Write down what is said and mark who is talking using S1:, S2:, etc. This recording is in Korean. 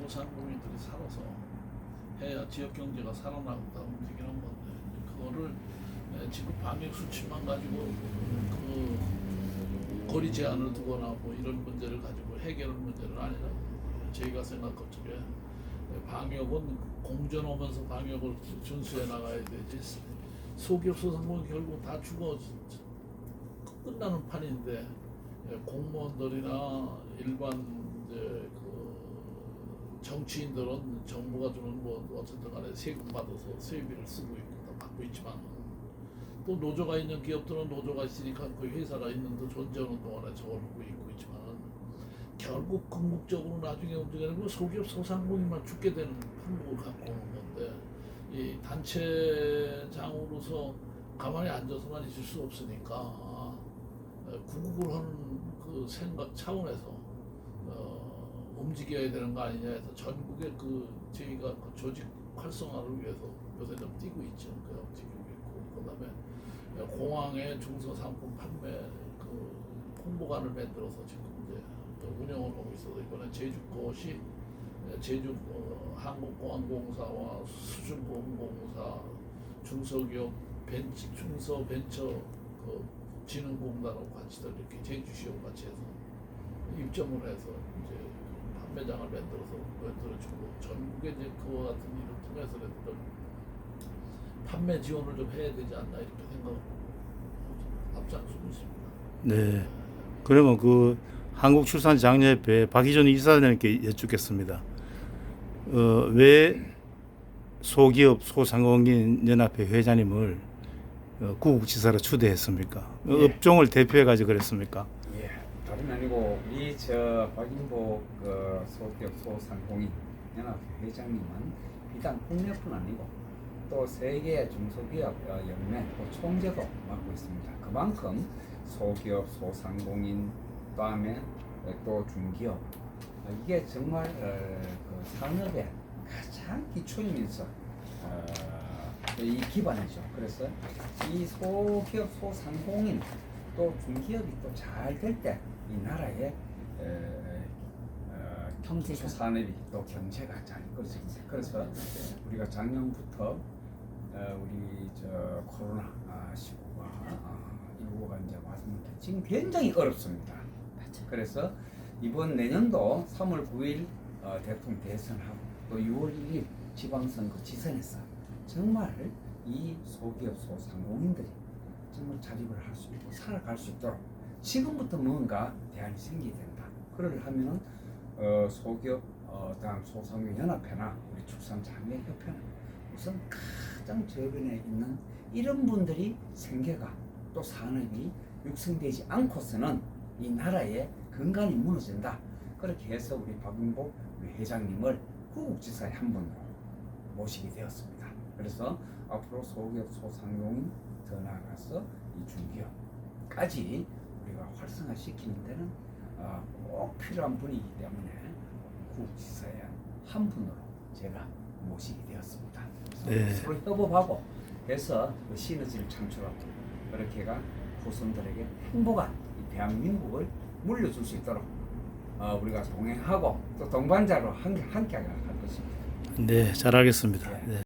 S1: 소상공인들이 살아서 해야 지역 경제가 살아나고다 움직이는 건데 그거를 에, 지금 방역 수치만 가지고 그 거리 제한을 두거나 뭐 이런 문제를 가지고 해결할 문제는 아니라 저희가 생각할 적에 방역은 공존하면서 방역을 준수해 나가야 되지. 소기업 소상공인 결국 다 죽어 끝나는 판인데 예, 공무원들이나 일반 이제 그 정치인들은 정부가 주는 뭐 어쨌든 간에 세금 받아서 세비를 쓰고 있고 다 받고 있지만 또 노조가 있는 기업들은 노조가 있으니까 그 회사가 있는 데 존재하는 동안에 저걸 하고 있고 있지만 결국 궁극적으로 나중에 움직이는 건 소기업 소상공인만 죽게 되는 판국을 갖고 오는 건데 이 단체장으로서 가만히 앉아서만 있을 수 없으니까 어, 구국을 하는 그 생각 차원에서 어, 움직여야 되는 거 아니냐 해서 전국의 그 저희가 그 조직 활성화를 위해서 요새 좀 뛰고 있죠. 그 움직이고 있고 그다음에 공항의 중소상품 판매 그 홍보관을 만들어서 지금 이제 또 운영을 하고 있어서 이번에 제주것이 제주 어, 한국공항공사와 수준보험공사 중소기업 벤치 중소 벤처 그 진흥공단하고 같이 이렇게 제주시하고 같이 해서 입점을 해서 이제 판매장을 만들어서 만들어주고 전국에 이제 그와 같은 일을 통해서라도 좀 판매 지원을 좀 해야 되지 않나 이렇게 생각하고 앞장서고 있습니다.
S2: 네. 그러면 그 한국출산장려협회 박희준 이사장님께 여쭙겠습니다. 어, 왜 소기업 소상공인 연합회 회장님을 어, 구국지사로 추대했습니까? 어,
S3: 예.
S2: 업종을 대표해 가지고 그랬습니까?
S3: 예, 다름 아니고 우리 저 박인복 그 소기업 소상공인 연합 회장님은 비단 국내뿐 아니고 또 세계 중소기업 어, 연맹 또 총재도 맡고 있습니다. 그만큼 소기업 소상공인 다음에 또 중기업 어, 이게 정말 어, 그 산업의 가장 기초이면서 어, 이 기반이죠. 그래서 이 소기업 소상공인 또 중기업이 또 잘 될 때 이 나라의 에, 어,
S4: 경제가.
S3: 산업이 또 경제가 잘 이끌어집니다. 그래서 우리가 작년부터 어, 우리 저 코로나 19가 아, 19가 이제 왔습니다. 지금 굉장히 어렵습니다. 그래서 이번 내년도 3월 9일 어, 대통령 대선하고 또 6월 1일 지방선거 지선에서 정말 이 소기업 소상공인들이 정말 자립을 할 수 있고 살아갈 수 있도록 지금부터 뭔가 대안이 생겨야 된다. 그러려면 어, 소기업 어, 다음 소상공인 연합회나 우리 축산장려협회는 우선 가장 주변에 있는 이런 분들이 생계가 또 산업이 육성되지 않고서는 이 나라의 근간이 무너진다. 그렇게 해서 우리 박윤복 회장님을 후국지사의 한 분으로 모시게 되었습니다. 그래서 앞으로 소기업 소상공인 더 나아가서 이 중기업까지 우리가 활성화시키는 데는 어, 꼭 필요한 분이기 때문에 후국지사의 한 분으로 제가 모시게 되었습니다.
S2: 네.
S3: 서로 협업하고 해서 그 시너지를 창출하고 그렇게 가 후손들에게 행복한 이 대한민국을 물려줄 수 있도록 어, 우리가 동행하고 또 동반자로 함께 함께 할 것입니다.
S2: 네, 잘 알겠습니다. 네.